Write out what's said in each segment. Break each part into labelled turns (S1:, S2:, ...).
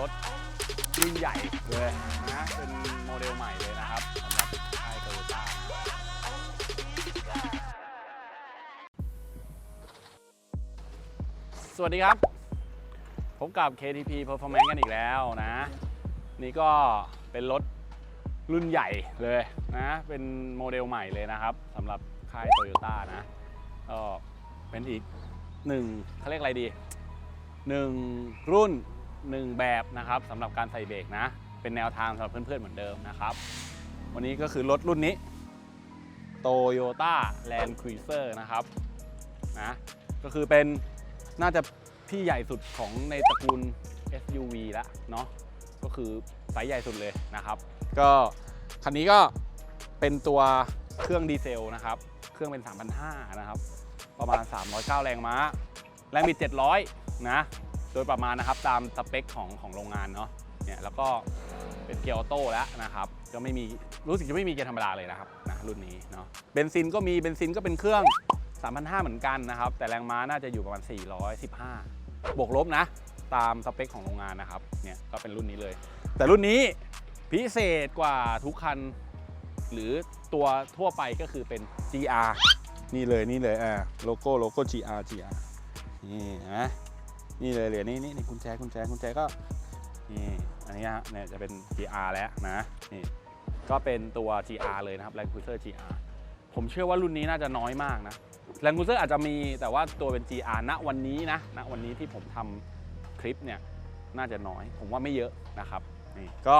S1: รถรุ่นใหญ่เลยนะเป็นโมเดลใหม่เลยนะครับสำหรับค่ายโตโยต้านะสวัสดีครับ พบกับ KTP Performance กันอีกแล้วนะ นี่ก็เป็นรถรุ่นใหญ่เลยนะเป็นโมเดลใหม่เลยนะครับสำหรับค่ายโตโยต้านะก็เป็นอีกหนึ่งเขาเรียกอะไรดีหนึ่งรุ่น หนึ่งแบบนะครับสำหรับการใส่เบรกนะ เป็นแนวทางสำหรับเพื่อนๆเหมือนเดิมนะครับ วันนี้ก็คือรถรุ่นนี้ Toyota Land Cruiser นะครับนะก็คือเป็นน่าจะพี่ใหญ่สุดของในตระกูล SUV แล้วเนาะก็คือไซส์ใหญ่สุดเลยนะครับ ก็คันนี้ก็เป็นตัวเครื่องดีเซลนะครับ เครื่องเป็น3,500นะครับ ประมาณ 309 แรงม้า แรงบิด 700 นะ โดยประมาณนะครับตามสเปคของของโรงงานเนาะเนี่ยแล้วก็เป็นเกียร์ออโต้แล้วนะครับก็ไม่มีรู้สึกจะไม่มีเกียร์ธรรมดาเลยนะครับนะรุ่นนี้เนาะเบนซินก็มีเบนซินก็เป็นเครื่อง 3,500 เหมือนกันนะครับ แต่แรงม้าน่าจะอยู่ประมาณ 415 บวกลบนะ ตามสเปคของโรงงานนะครับเนี่ยก็เป็นรุ่นนี้เลย แต่รุ่นนี้พิเศษกว่าทุกคัน หรือตัวทั่วไปก็คือเป็น GR นี่เลยนี่เลยอ่าโลโก้โลโก้ GR GR นี่นะ นี่เลยเหรียญนี่นี่นี่กุญแจกุญแจกุญแจก็นี่อันนี้ฮะเนี่ยจะเป็น GR แล้วนะนี่ก็เป็นตัว GR เลยนะครับ Land Cruiser GR ผมเชื่อว่ารุ่นนี้น่าจะน้อยมากนะ Land Cruiser อาจจะมีแต่ว่าตัวเป็น GR ณวันนี้นะณวันนี้ที่ผมทำคลิปเนี่ยน่าจะน้อย ผมว่าไม่เยอะนะครับนี่ก็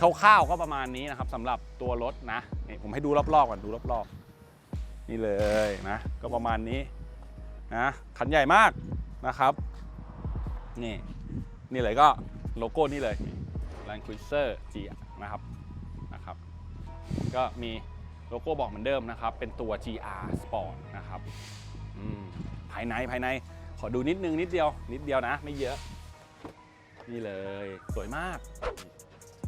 S1: คร่าวๆก็ประมาณนี้นะครับสำหรับตัวรถนะนี่ผมให้ดูรอบๆก่อนดูรอบๆ นี่เลยนะ ก็ประมาณนี้นะคันใหญ่มากนะครับ นี่ นี่เลยก็โลโก้นี่เลย Land Cruiser G นะครับนะครับ ก็มีโลโก้บอกเหมือนเดิมนะครับ เป็นตัว GR Sport นะครับภายในภายในขอดูนิดนึงนิดเดียว นิดเดียวนะ ไม่เยอะ นี่เลยสวยมาก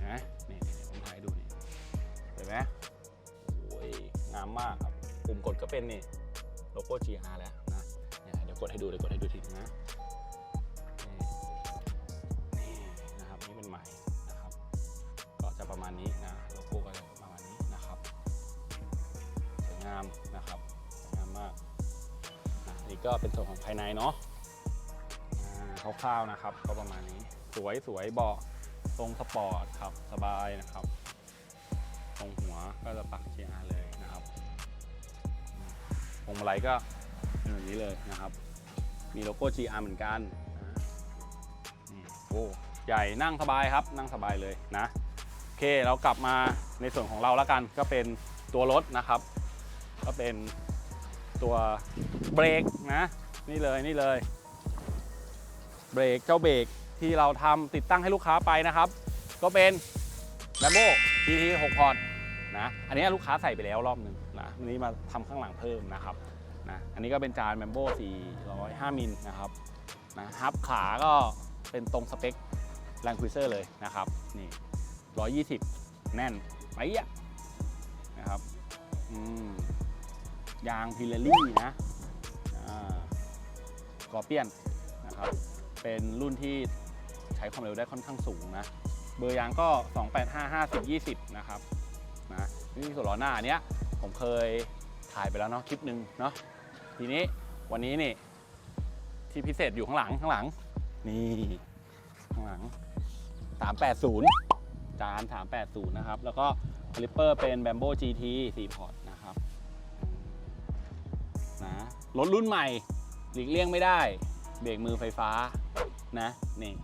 S1: นะนี่นี่ผมถ่ายดูนี่เห็นไหมโอ้ยงามมากครับปุ่มกดก็เป็นนี่โลโก้ GR แล้วนะเดี๋ยวกดให้ดูเดี๋ยวกดให้ดูทีนะ ก็เป็นส่วนของภายในเนาะคร่าวๆนะครับ ก็ประมาณนี้สวยสวยเบาะทรงสปอร์ตครับสบายนะครับตรงหัวก็จะปัก GR เลยนะครับพวงมาลัยก็เป็นแบบนี้เลยนะครับ มีโลโก้ GR เหมือนกันโอ้ใหญ่นั่งสบายครับ นั่งสบายเลยนะโอเคเรากลับมาในส่วนของเราแล้วกันก็เป็นตัวรถนะครับ ก็เป็น ตัวเบรกนะ นี่เลยนี่เลย เบรกเจ้าเบรกที่เราทำติดตั้งให้ลูกค้าไปนะครับ ก็เป็น l a m b o GT 6พอร์ตนะอันนี้ลูกค้าใส่ไปแล้วรอบหนึ่งนะวันนี้มาทำข้างหลังเพิ่มนะครับนะอันนี้ก็เป็นจาน m a m b o 405มิลนะครับนะฮับขาก็เป็นตรงสเปค Land Cruiser เลยนะครับนี่120 แน่นไปอะนะครับอืม ยางพิเลลี่นะกอเปียนนะครับ เป็นรุ่นที่ใช้ความเร็วได้ค่อนข้างสูงนะ เบอร์ยางก็ 285 50 20 นะครับนะนี่ส่วนล้อหน้านเนี้ยผมเคยถ่ายไปแล้วเนาะคลิปหนึ่งเนาะทีนี้วันนี้นี่ที่พิเศษอยู่ข้างหลังข้างหลัง นี่ข้างหลัง 380 จาน 380 นะครับ แล้วก็คลิปเปอร์เป็น Bambo GT 4พอร์ต รถรุ่นใหม่หลีกเลี่ยงไม่ได้ เบรกมือไฟฟ้านะนี่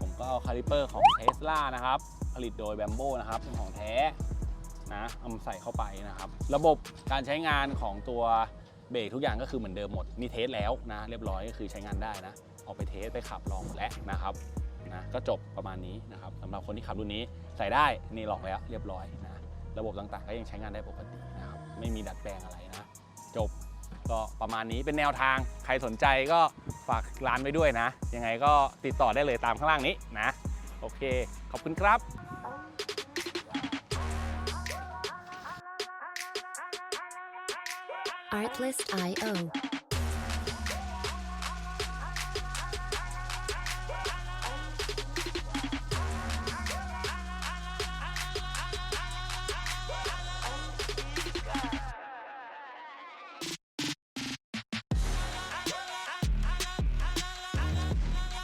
S1: ผมก็เอาคาลิเปอร์ของ Tesla นะครับ ผลิตโดย Bambo นะครับเป็นของแท้นะเอามาใส่เข้าไปนะครับ ระบบการใช้งานของตัวเบรกทุกอย่างก็คือเหมือนเดิมหมดมีเทสแล้วนะ เรียบร้อยก็คือใช้งานได้นะเอาไปเทสไปขับลองแล้วนะครับนะก็จบประมาณนี้นะครับสำหรับคนที่ขับรุ่นนี้ใส่ได้นี่ลองแล้วเรียบร้อยนะระบบต่างๆก็ยังใช้งานได้ปกตินะครับไม่มีดัดแปลงอะไรนะ จบ ก็ประมาณนี้เป็นแนวทางใครสนใจก็ฝากร้านไว้ด้วยนะ ยังไงก็ติดต่อได้เลยตามข้างล่างนี้นะ โอเค ขอบคุณครับ
S2: Artlist.io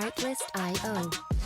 S2: Artlist.io